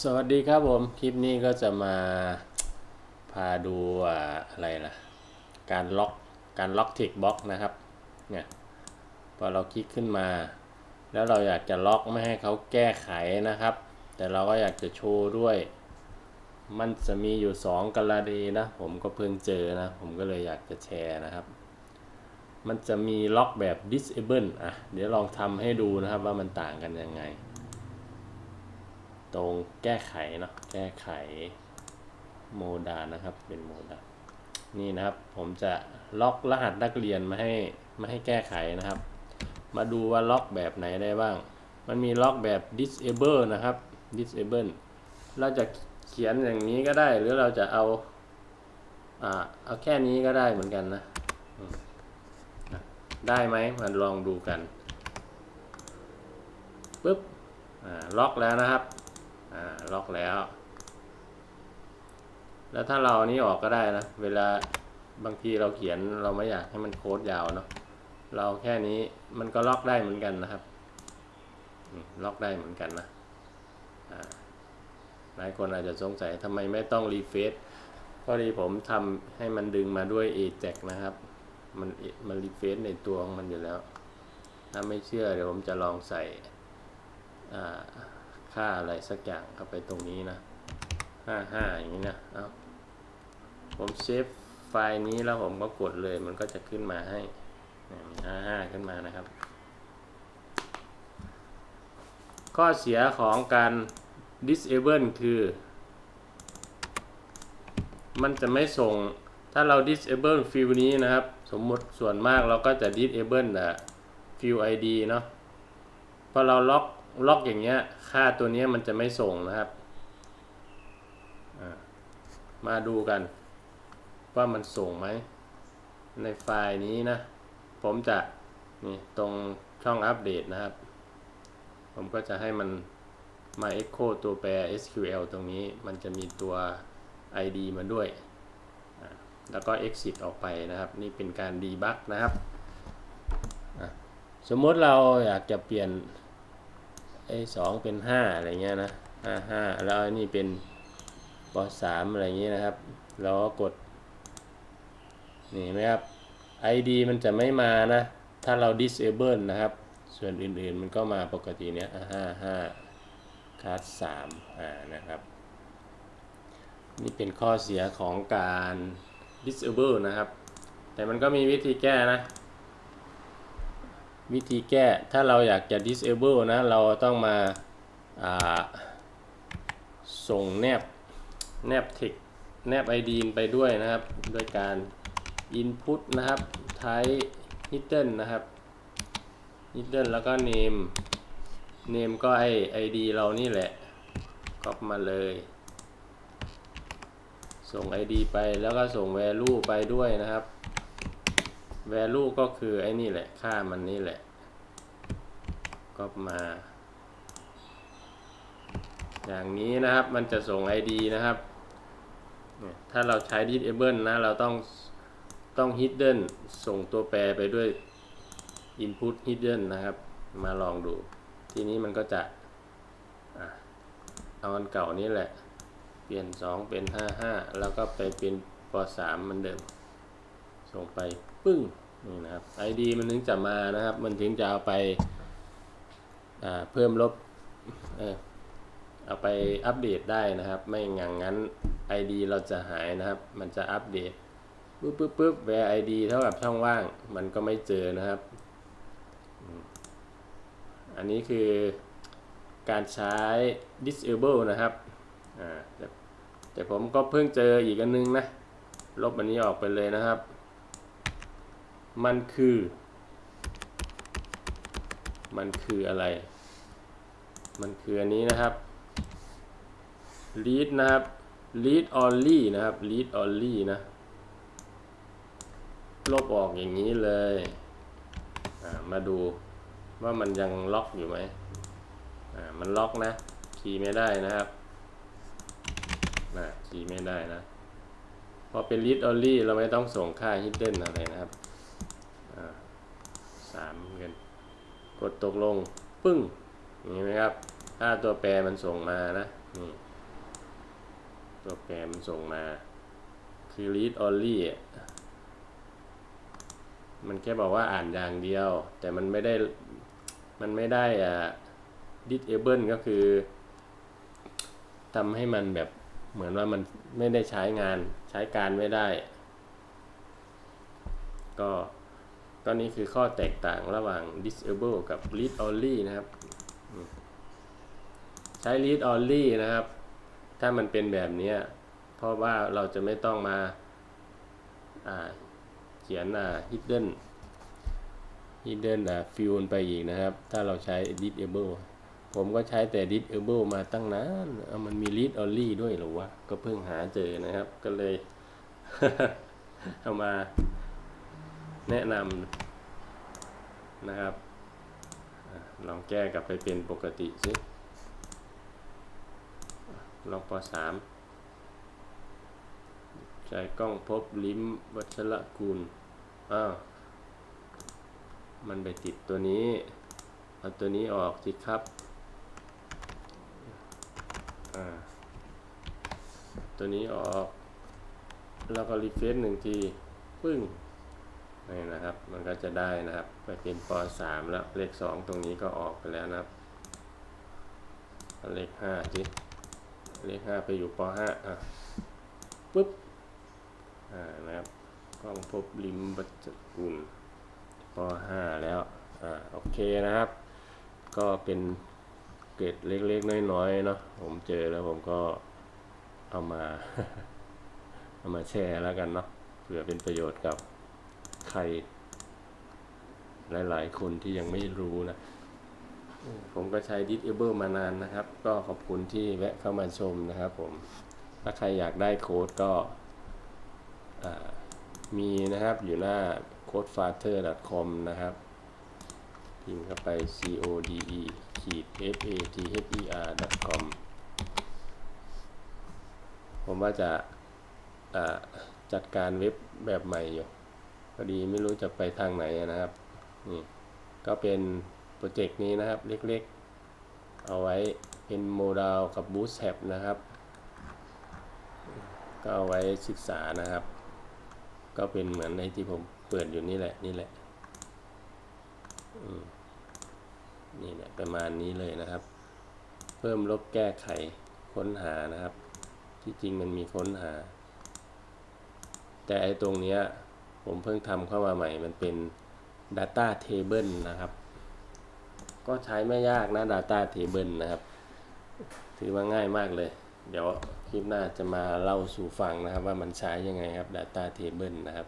สวัสดีครับผม คลิปนี้ก็จะมาพาดูอะไรล่ะ การล็อกการล็อกเทคบ็อกนะครับเนี่ยพอเราคลิกขึ้นมา แล้วเราอยากจะล็อกไม่ให้เขาแก้ไขนะครับ แต่เราก็อยากจะโชว์ด้วย มันจะมีอยู่ 2 กรณีนะ ผมก็เพิ่งเจอนะ ผมก็เลยอยากจะแชร์นะครับ มันจะมีล็อกแบบ disable อะเดี๋ยวลองทำให้ดูนะครับว่ามันต่างกันยังไง ตรงแก้ไขเนาะแก้ไขโมดานะครับเป็นโมดานี่นะครับผมจะล็อกรหัสนักเรียนมาให้มาให้แก้ไขนะครับ มาดูว่าล็อกแบบไหนได้บ้าง มันมีล็อกแบบ disable นะครับ disable เราจะเขียนอย่างนี้ก็ได้หรือเราจะเอาอ่าเอาแค่นี้ก็ได้เหมือนกันนะ ได้ไหมมาลองดูกันปุ๊บอ่าล็อกแล้วนะครับ อ่าล็อกแล้ว แล้วถ้าเราอันนี้ออกก็ได้นะ เวลาบางทีเราเขียนเราไม่อยากให้มันโค้ดยาวเนาะเราแค่นี้มันก็ล็อกได้เหมือนกันนะครับล็อกได้เหมือนกันนะหลายคนอาจจะสงสัยทำไมไม่ต้องรีเฟซพอดีผมทำให้มันดึงมาด้วย a j a x นะครับ มันมันรีเฟซในตัวของมันอยู่แล้ว ถ้าไม่เชื่อเดี๋ยวผมจะลองใส่อ่า ค่าอะไรสักอย่างเข้าไปตรงนี้นะห้า้าอย่างนี้นะเอาผมเซฟไฟล์นี้แล้วผมก็กดเลยมันก็จะขึ้นมาให้ห้าห้าขึ้นมานะครับ ข้อเสียของการ disable คือ มันจะไม่ส่งถ้าเรา disable field นี้นะครับ สมมติส่วนมากเราก็จะ disable แต่ field id เนาะพอเราล็อก ล็อกอย่างเงี้ย ค่าตัวนี้มันจะไม่ส่งนะครับ มาดูกัน ว่ามันส่งไหม ในไฟล์นี้นะ ผมจะนี่ตรงช่องอัปเดตนะครับ ผมก็จะให้มันมา echo ตัวแปร SQL ตรงนี้มันจะมีตัว ID มาด้วย แล้วก็ exit ออกไปนะครับ นี่เป็นการ debug นะครับ สมมติเราอยากจะเปลี่ยน ไอ้สองเป็นห้าอะไรเงี้ยนะห้าห้าแล้วอันนี้เป็นปสามอะไรเงี้ยนะครับ เราก็กด นี่เห็นไหมครับ ID มันจะไม่มานะ ถ้าเรา disable นะครับ ส่วนอื่นๆมันก็มาปกติเนี้ยห้าห้าคลาสสามอ่านะครับ นี่เป็นข้อเสียของการ disable นะครับ แต่มันก็มีวิธีแก้นะ วิธีแก้ถ้าเราอยากจะ disable นะ เราต้องมาาส่งแนบแนบ text แนบ ID ไปด้วยนะครับด้วยการ input นะครับ type hidden นะครับ hidden แล้วก็ name name ก็ไอ ID เรานี่แหละก๊อปมาเลย ส่ง ID ไปแล้วก็ส่ง value ไปด้วยนะครับ value ก็คือไอ้นี่แหละ ค่ามันนี่แหละ ก็มา อย่างนี้นะครับ มันจะส่ง ID นะครับ ถ้าเราใช้ disable นะ เราต้องต้อง hidden ส่งตัวแปรไปด้วย input hidden นะครับ มาลองดู ทีนี้มันก็จะเอาอันเก่านี้แหละ เปลี่ยน 2 เป็น 55 แล้วก็ไปเป็นป3เหมือนเดิม ส่งไปปึ้งนี่นะครับ ID มันถึงจะมานะครับ มันถึงจะเอาไปเพิ่มลบเออเอาไปอัปเดตได้นะครับ ไม่งั้นงั้น ID เราจะหายนะครับ มันจะอัปเดตปุ๊บปุ๊บปุ๊บ where ID เท่ากับช่องว่าง มันก็ไม่เจอนะครับ อันนี้คือการใช้ disable นะครับแต่แต่ผมก็เพิ่งเจออีกอันนึงนะ ลบอันนี้ออกไปเลยนะครับ มันคือ มันคืออะไร มันคืออันนี้นะครับ read นะครับ read only นะครับ read only นะลบออกอย่างนี้เลยมาดูว่ามันยังล็อกอยู่ไหมอ่ามันล็อกนะ คีย์ไม่ได้นะครับนะคีย์ไม่ได้นะ พอเป็น read only เราไม่ต้องส่งค่า hidden อะไรนะครับ สามเงินกดตกลง ปึ้งอย่างนี้ไหมครับ ถ้าตัวแปรมันส่งมานะนี่ตัวแปรมันส่งมา คือ read only มันแค่บอกว่าอ่านอย่างเดียว แต่มันไม่ได้ มันไม่ได้อ่า disable ก็คือทำให้มันแบบเหมือนว่ามันไม่ได้ใช้งานใช้การไม่ได้ ก็ ก็นี้คือข้อแตกต่างระหว่าง disable กับ read only นะครับ ใช้ read only นะครับ ถ้ามันเป็นแบบนี้ เพราะว่าเราจะไม่ต้องมาเขียน hidden hidden field ไปอีกนะครับ ถ้าเราใช้ disable ผมก็ใช้แต่ disable มาตั้งนานเอามันมี read only ด้วยหรอวะ ก็เพิ่งหาเจอนะครับ ก็เลย เอามา แนะนำนะครับลองแก้กลับไปเป็นปกติสิลองปสามใช้กล้องพบลิ้มวัชระกุลอ้าวมันไปติดตัวนี้ เอาตัวนี้ออกสิครับ ตัวนี้ออก แล้วก็รีเฟรชหนึ่งที ปึ้ง นี่นะครับ มันก็จะได้นะครับไปเป็นป .3 แล้วเลข 2 ตรงนี้ก็ออกไปแล้วนะครับ เลข5จิเลข 5 ไปอยู่ป .5 อะปึ๊บอ่านะครับกล้องพบลิมบัจกุลป .5 แล้วอ่าโอเคนะครับ ก็เป็นเกร็ดเล็กๆ น้อยๆเนาะผมเจอแล้วผมก็เอามา เอามาแชร์แล้วกันเนาะเผื่อเป็นประโยชน์กับ รหลาย ๆ คนที่ยังไม่รู้นะ ผมก็ใช้ Disable มานานนะครับ ก็ขอบคุณที่แวะเข้ามาชมนะครับผม ถ้าใครอยากได้โค้ดก็มีนะครับอยู่หน้า codefather.com นะครับพิมพ์เข้าไป code ขีด father com ผมว่าจะจัดการเว็บแบบใหม่อยู่ พอดีไม่รู้จะไปทางไหนนะครับ นี่ก็เป็นโปรเจกต์นี้นะครับเล็กๆ เอาไว้เป็นโมด l กับ Bootstrap นะครับ ก็เอาไว้ศึกษานะครับ ก็เป็นเหมือนในที่ผมเปิดอยู่นี่แหละนี่แหละนี่แหละประมาณนี้เลยนะครับ เพิ่มลบแก้ไขค้นหานะครับ ที่จริงมันมีค้นหา แต่ไอตรงเนี้ย ผมเพิ่งทำเข้ามาใหม่มันเป็น Data Table นะครับ ก็ใช้ไม่ยากนะ Data Table นะครับ ถือว่าง่ายมากเลย เดี๋ยวคลิปหน้าจะมาเล่าสู่ฟังนะครับ ว่ามันใช้ยังไงครับ Data Table นะครับ